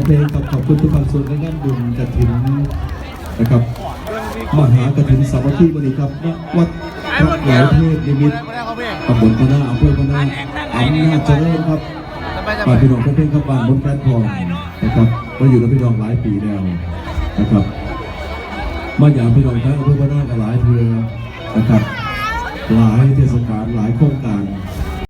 นเพลงครับขอบคุณทุกบามส่วนในงานบุญกระถินนะครับมหากระถินสามัคคีบริรีครับวัดพระเหลาเทพนิมิตรตำบลพนาอำเภอพนาอำนาจเจริญครับฝ่ายพี่น้องเพลงครับบ้านบนแฟนทองนะครับมาอยู่กับพี่น้องหลายปีแล้วนะครับ มาอย่างพี่น้องทั้งอำเภอพนากับหลายเทือนะครับ หลายเทศกาลหลายโครงการ